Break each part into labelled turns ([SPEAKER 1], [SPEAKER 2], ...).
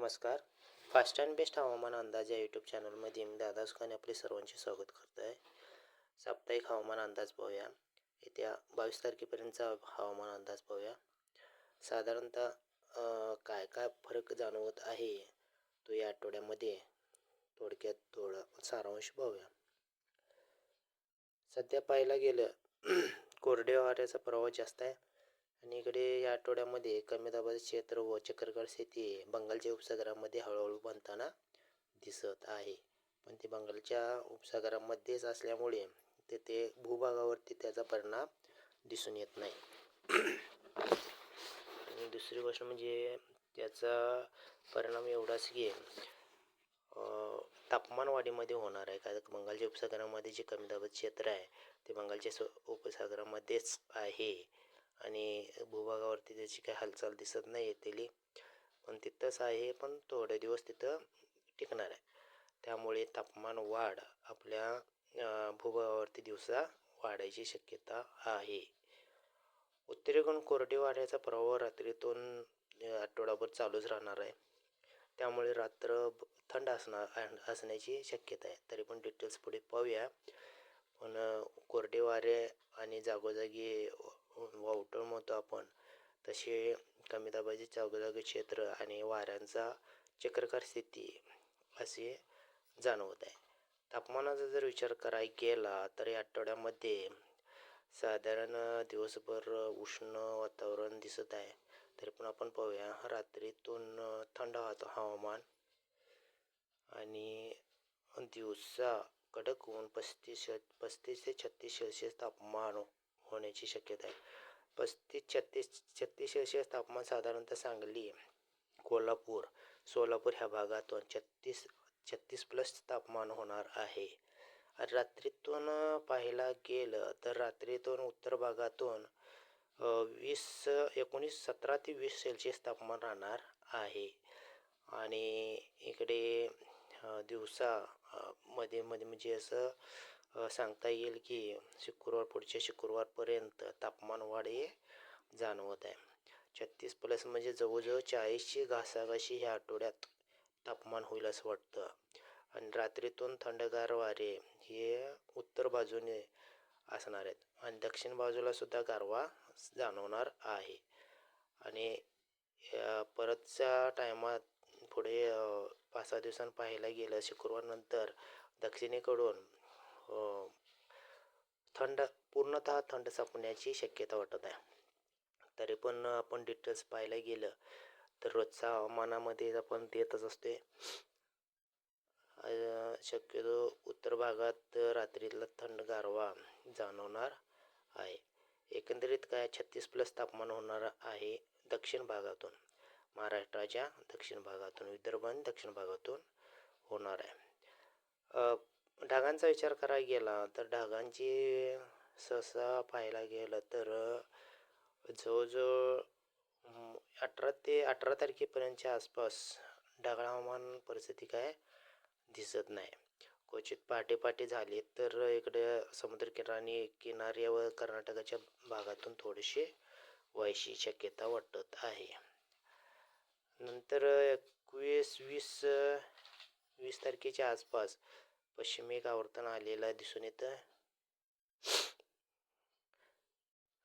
[SPEAKER 1] नमस्कार. Fast and best हवामान अंदाज या यूट्यूब चॅनलमध्ये मी दादा सुखाने आपले सर्वांचे स्वागत करतो आहे साप्ताहिक हवामान अंदाज पाहूया. येत्या बावीस तारखेपर्यंतचा हवामान अंदाज पाहूया. साधारणतः काय काय फरक जाणवत आहे तो या आठवड्यामध्ये थोडक्यात थोडा सारांश पाहूया. सध्या पाहायला गेलं कोरडे वाऱ्याचा प्रवाह जास्त आहे. आणि इकडे या आठवड्यामध्ये कमी दाबाचे क्षेत्र व चक्रगड स्थिती बंगालच्या उपसागरामध्ये हळूहळू बनताना दिसत आहे. पण ते बंगालच्या उपसागरामध्येच असल्यामुळे तेथे भूभागावरती त्याचा परिणाम दिसून येत नाही. आणि दुसरी गोष्ट म्हणजे त्याचा परिणाम एवढाच की तापमानवाढीमध्ये तापमान वाढीमध्ये होणार आहे. कारण बंगालच्या उपसागरामध्ये जे कमी दाबाचे क्षेत्र आहे ते बंगालच्या स उपसागरामध्येच आहे. आणि भूभागावरती त्याची काही हालचाल दिसत नाही येतेली पण तिथंच आहे पण थोडे दिवस तिथं टिकणार आहे. त्यामुळे तापमान वाढ आपल्या भूभागावरती दिवसा वाढायची शक्यता आहे. उत्तरेकडून कोरडे वाऱ्याचा प्रवाह रात्रीतून आठवडाभर चालूच राहणार आहे. त्यामुळे रात्र थंड असणार असण्याची शक्यता आहे. तरी पण डिटेल्स पुढे पाहूया. पण कोरडे वारे आणि जागोजागी वावटं म्हणतो आपण. तसे कमी दाबाचे जागोजागी क्षेत्र आणि वाऱ्यांचा चक्रकार स्थिती असे जाणवत आहे. तापमानाचा जर विचार कराय गेला तर या आठवड्यामध्ये साधारण दिवसभर उष्ण वातावरण दिसत आहे. तरी पण आपण पाहूया रात्रीतून थंड वाता हवामान आणि दिवसा कडक ऊन पस्तीस पस्तीस ते छत्तीस सेल्सिअस तापमान होण्याची शक्यता आहे. पस्तीस छत्तीस छत्तीस सेल्सिअस तापमान साधारणतः सांगली कोल्हापूर सोलापूर ह्या भागातून छत्तीस छत्तीस प्लस तापमान होणार आहे. रात्रीतून पाहायला गेलं तर रात्रीतून उत्तर भागातून वीस एकोणीस सतरा ते वीस सेल्सिअस तापमान राहणार आहे. आणि इकडे दिवसा मध्ये मध्ये म्हणजे असं सांगता येईल की शुक्रवार पुढच्या शुक्रवारपर्यंत तापमान वाढ हे जाणवत आहे. छत्तीस प्लस म्हणजे जवळजवळ चाळीसची घासाघाशी ह्या आठवड्यात तापमान होईल असं वाटतं. आणि रात्रीतून थंडगार वारे हे उत्तर बाजूने असणार आहेत. आणि दक्षिण बाजूला सुद्धा गारवा जाणवणार आहे. आणि परतच्या टायमात पुढे पाच सहा दिवसांनी पाहायला गेलं शुक्रवारनंतर दक्षिणेकडून थंड पूर्णतः थंड सापडण्याची शक्यता वाटत आहे. तरी पण आपण डिटेल्स पाहायला गेलं तर रोजच्या हवामानामध्ये आपण देतच असते शक्यतो उत्तर भागात रात्रीतला थंड गारवा जाणवणार आहे. एकंदरीत काय छत्तीस प्लस तापमान होणार आहे दक्षिण भागातून. महाराष्ट्राच्या दक्षिण भागातून विदर्भ आणि दक्षिण भागातून होणार आहे. ढगांचा विचार करायला गेला तर ढगांची सहसा पाहायला गेलं तर जवळजवळ अठरा ते अठरा तारखेपर्यंतच्या आसपास ढगाळ हवामान परिस्थिती काय दिसत नाही. क्वचित पहाटे पहाटे झाली तर इकडे समुद्रकिनारी किनारी व कर्नाटकाच्या भागातून थोडीशी व्हायची शक्यता वाटत आहे. नंतर एकवीस वीस वीस तारखेच्या आसपास पश्चिमेक आवर्तन आलेला दिसून येतं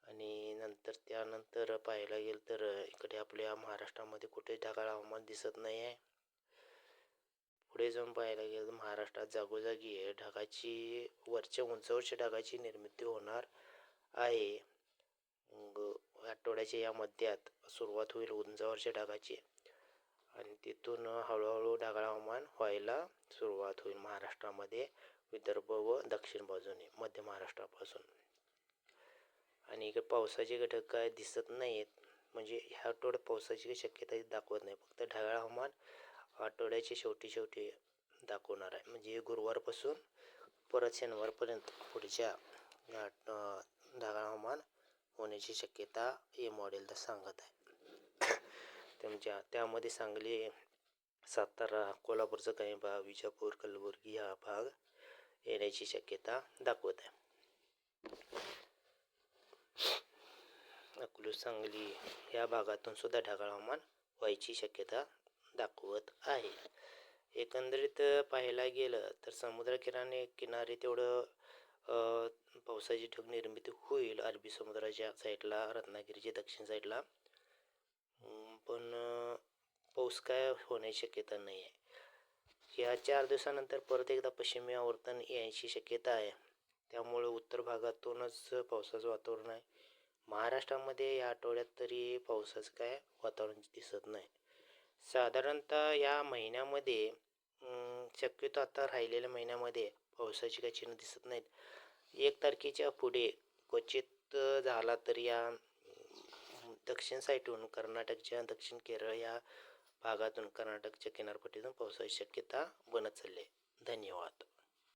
[SPEAKER 1] आणि नंतर त्यानंतर पाहायला गेलं तर इकडे आपल्या महाराष्ट्रामध्ये कुठे ढगाळ हवामान दिसत नाही आहे. पुढे जाऊन पाहायला गेलं तर महाराष्ट्रात जागोजागी ढगाची वरच्या उंचावरच्या ढगाची निर्मिती होणार आहे. मग आठवड्याच्या या मध्यात सुरुवात होईल उंचावरच्या ढगाची. आणि तिथून हळूहळू ढगाळ हवामान व्हायला सुरुवात होईल महाराष्ट्रामध्ये. विदर्भ व दक्षिण बाजूने मध्य महाराष्ट्रापासून. आणि इकडे पावसाचे घटक काय दिसत नाहीत म्हणजे ह्या आठवड्यात पावसाची काही शक्यता दाखवत नाही. फक्त ढगाळ हवामान आठवड्याचे शेवटी शेवटी दाखवणार आहे. म्हणजे गुरुवारपासून परत शनिवारपर्यंत पुढच्या ढगाळ हवामान होण्याची शक्यता हे मॉडेल तर सांगत आहे. तुमच्या. त्यामध्ये सांगली सातारा कोल्हापूरचा काही भाग विजापूर कलबुर्गी हा भाग येण्याची शक्यता दाखवत आहे. अकलूज सांगली या भागातून सुद्धा ढगाळ हवामान व्हायची शक्यता दाखवत आहे. एकंदरीत पाहायला गेलं तर समुद्रकिनारे किनारी तेवढं पावसाची ढग निर्मिती होईल. अरबी समुद्राच्या साईडला रत्नागिरीच्या दक्षिण साईडला पण पाऊस काय होण्याची शक्यता नाही आहे या चार दिवसानंतर परत एकदा पश्चिमी आवर्तन यायची शक्यता आहे. त्यामुळे उत्तर भागातूनच पावसाचं वातावरण आहे. महाराष्ट्रामध्ये या आठवड्यात तरी पावसाचं काय वातावरण दिसत नाही. साधारणतः या महिन्यामध्ये शक्यतो आता राहिलेल्या महिन्यामध्ये पावसाची काही चिन्ह दिसत नाहीत. एक तारखेच्या पुढे क्वचित झाला तर या दक्षिण साईडहून कर्नाटकच्या दक्षिण केरळ या भागातून कर्नाटकच्या किनारपट्टीतून पावसाची शक्यता बनत चालली आहे. धन्यवाद.